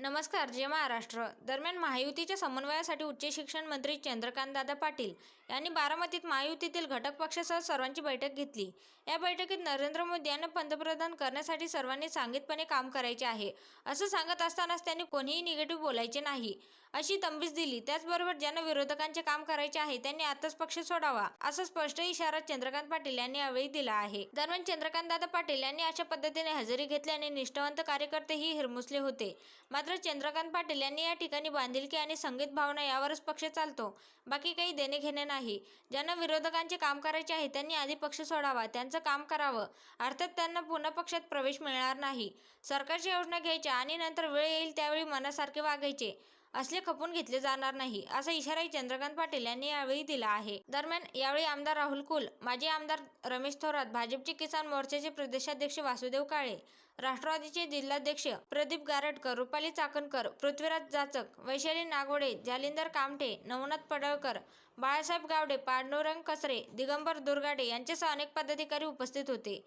नमस्कार जय महाराष्ट्र. दरम्यान महायुतीच्या समन्वयासाठी उच्च शिक्षण मंत्री चंद्रकांतदादा पाटील यांनी बारामतीत महायुतीतील घटक पक्षासह सर्वांची बैठक घेतली. या बैठकीत नरेंद्र मोदी यांना पंतप्रधान करण्यासाठी सर्वांनी सांगितपणे काम करायचे आहे. असं सांगत असतानाच त्यांनी कोणीही निगेटिव्ह बोलायचे नाही. अशी तंबीज दिली. त्याचबरोबर ज्यांना विरोधकांचे काम करायचे आहे त्यांनी आताच पक्ष सोडावा असा स्पष्ट इशारा चंद्रकांत पाटील यांनी यावेळी दिला आहे. दरम्यान चंद्रकांतदादा पाटील यांनी अशा पद्धतीने हजेरी घेतल्याने निष्ठावंत कार्यकर्तेही हिरमुसले होते. मात्र चंद्रकांत पाटील यांनी या ठिकाणी बांधिलकी आणि संगीत भावना यावरच पक्ष चालतो. बाकी काही देणे घेणे नाही. ज्यांना विरोधकांचे काम करायचे आहे त्यांनी आधी पक्ष सोडावा त्यांचं काम करावं. अर्थात त्यांना पुन्हा पक्षात प्रवेश मिळणार नाही. सरकारच्या योजना घ्यायच्या आणि नंतर वेळ येईल त्यावेळी मनासारखे वागायचे. असले खपून घेतले जाणार नाही असा इशाराही चंद्रकांत पाटील यांनी यावेळी दिला आहे. दरम्यान यावेळी आमदार राहुल कुल माजी आमदार रमेश थोरात भाजपचे किसान मोर्चाचे प्रदेशाध्यक्ष वासुदेव काळे राष्ट्रवादीचे जिल्हाध्यक्ष प्रदीप गारटकर रुपाली चाकणकर पृथ्वीराज जाचक वैशाली नागोडे जालिंदर कामठे नवनाथ पडळकर बाळासाहेब गावडे पांडुरंग कसरे दिगंबर दुर्गाडे यांच्यासह अनेक पदाधिकारी उपस्थित होते.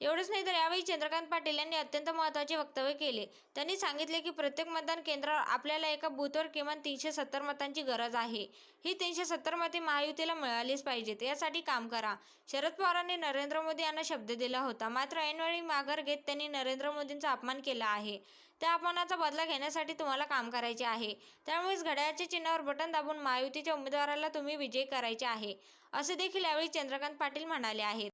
एवढंच नाही तर यावेळी चंद्रकांत पाटील यांनी अत्यंत महत्त्वाचे वक्तव्य केले. त्यांनी सांगितले की प्रत्येक मतदान केंद्रावर आपल्याला एका बूथवर किमान तीनशे सत्तर मतांची गरज आहे. ही तीनशे सत्तर मते महायुतीला मिळालीच पाहिजेत. यासाठी काम करा. शरद पवारांनी नरेंद्र मोदी यांना शब्द दिला होता. मात्र ऐनवेळी माघार घेत त्यांनी नरेंद्र मोदींचा अपमान केला आहे. त्या अपमानाचा बदला घेण्यासाठी तुम्हाला काम करायचे आहे. त्यामुळेच घड्याळच्या चिन्हावर बटन दाबून महायुतीच्या उमेदवाराला तुम्ही विजयी करायचे आहे. असे देखील यावेळी चंद्रकांत पाटील म्हणाले आहेत.